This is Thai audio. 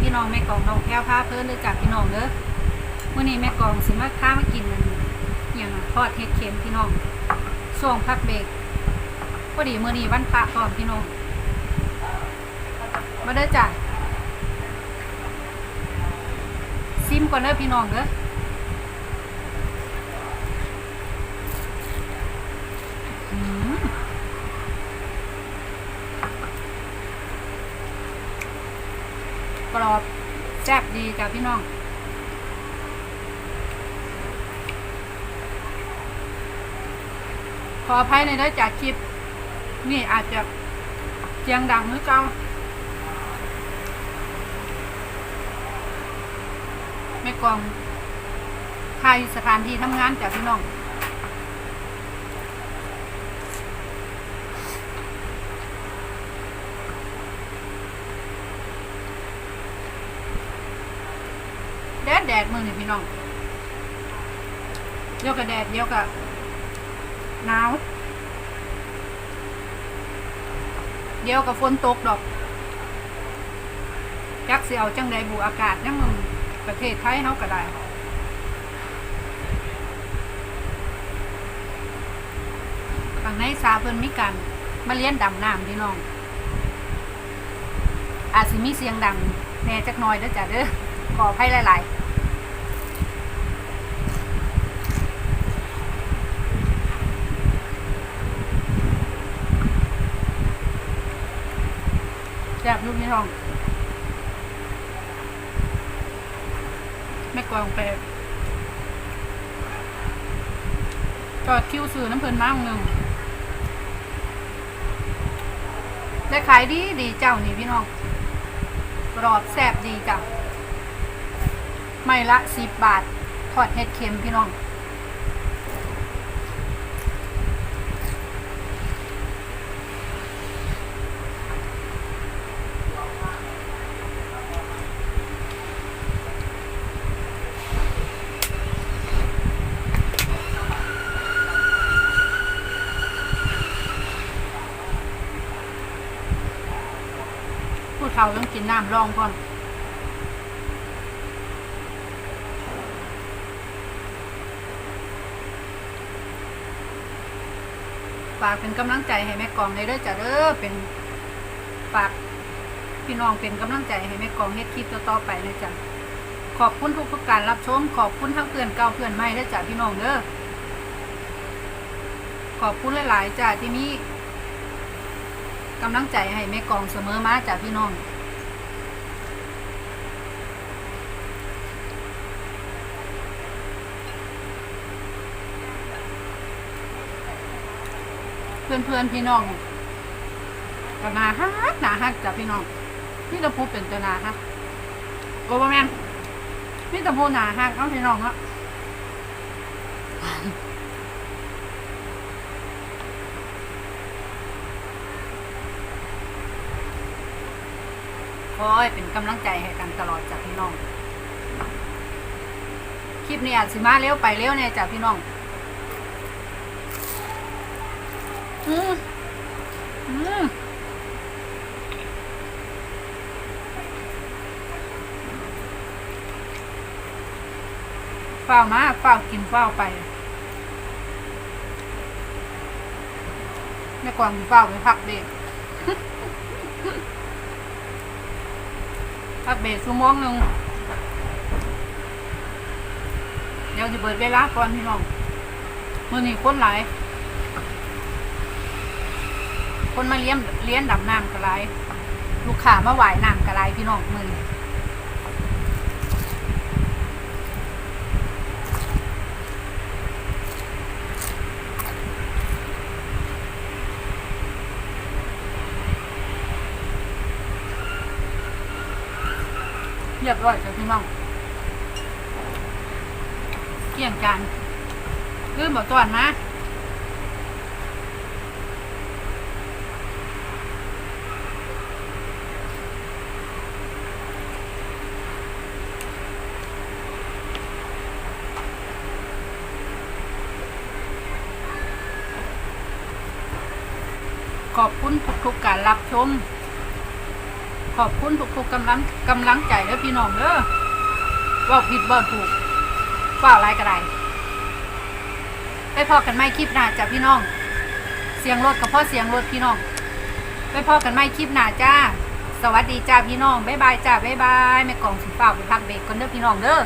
พี่น้องแม่กองน้องแก้วผ้าเพิ่นเลยจากพี่น้องเด้อมื่อนี้แม่กองสิมาข้ามากินมันอย่างทอดเห็ดเค็มพี่น้องช่วงพักเบรกพอดีเมื่อนี้วันพระก่อนพี่น้องมาได้จ้ะซิมก่อนเด้อพี่น้องเด้อ อบแซ่บดีจ้ะพี่น้องขออภัยในเด้อจากคลิป นี่อาจจะเสียงดังหรือเก่าไม่กองทายสถานที่ทำงานจากพี่น้อง แดดแดดมือนี่พี่น้องเดียวกับแดดเดียวกับหนาว เดียวกับฝนตกดอกจักเสียวจังใดบูอากาศยังมึงประเทศไทยเฮาก็ได้ฝั่งในสาเพิ่นมีการมาเลี้ยนดำน้ำพี่น้อง อาจสิมีเสียงดังแหน่จักน่อยเด้อจ้ะเด้อขออภัยหลาย ๆ ซ่บลูกนี่ท้องแม่กวางไปจอดคิวซื้อน้ำเพลินมากหนึ่งและขายดีดีเจ้านี่พี่น้องกรอบแซ่บดีจ้ะไม่ละสิบบาท ทอดเห็ดเค็มพี่น้อง เฒ่าต้องกินน้ำรองก่อนฝากเป็นกำลังใจให้แม่กองในเด้อจ้ะเด้อเป็นฝากพี่น้องเป็นกำลังใจให้แม่กองเฮ็ดคลิปต่อๆไปเลยจ้ะขอบคุณทุกทุกการรับชม ขอบคุณทั้งเพื่อนเก่าเพื่อนใหม่เด้อจ้ะพี่น้องเด้อขอบคุณหลายๆจ้ะที่มี กำลังใจให้แม่กองเสมอมาจ้ะพี่น้องเพื่อนเพื่อนๆพี่น้องก็นาฮักนาฮักจ้ะพี่น้องนี่ตะพูเป็นตัวนาฮักโอ้บ่แม่นนี่ตะพูนาฮักเอาพี่น้องเนาะ คอยเป็นกำลังใจให้กันตลอดจ้ะพี่น้อง คลิปนี้อาจสิมาเร็วไปเร็วเนี่ยจ้ะพี่น้อง อืมอืมเฝ้ามาเฝ้ากินเฝ้าไปในกวางเฝ้าไปพักเบรก พักเบรกชั่วโมงหนึ่งเดี๋ยวจะเปิดเวลาก่อนพี่น้องมื่อนี้คนหลาย คนมาเลี้ยงเลี้ยงดับน้ำกระไรลูกค้ามาไหวน้ำกระไรพี่น้องมือนี้ เรียบร้อยจ้ะพี่น้องเกี่ยงจานลืมบอกตอนมาขอบคุณทุกๆการรับชม ขอบคุณทุกๆกำลังกำลังใจเด้อพี่น้องเด้อว่าผิดบ่ถูกว่าอะไรก็ได้ไปพอกันไม่คลิปหน้าจ้ะพี่น้อง เสียงรถกับพ่อเสียงรถพี่น้อง ไปพอกันไม่คลิปหน้าจ้า สวัสดีจ้าพี่น้องบ๊ายบายจ้าบ๊ายบายแม่กล่องสีฟ้าไปพักเบรกกันเด้อพี่น้องเด้อ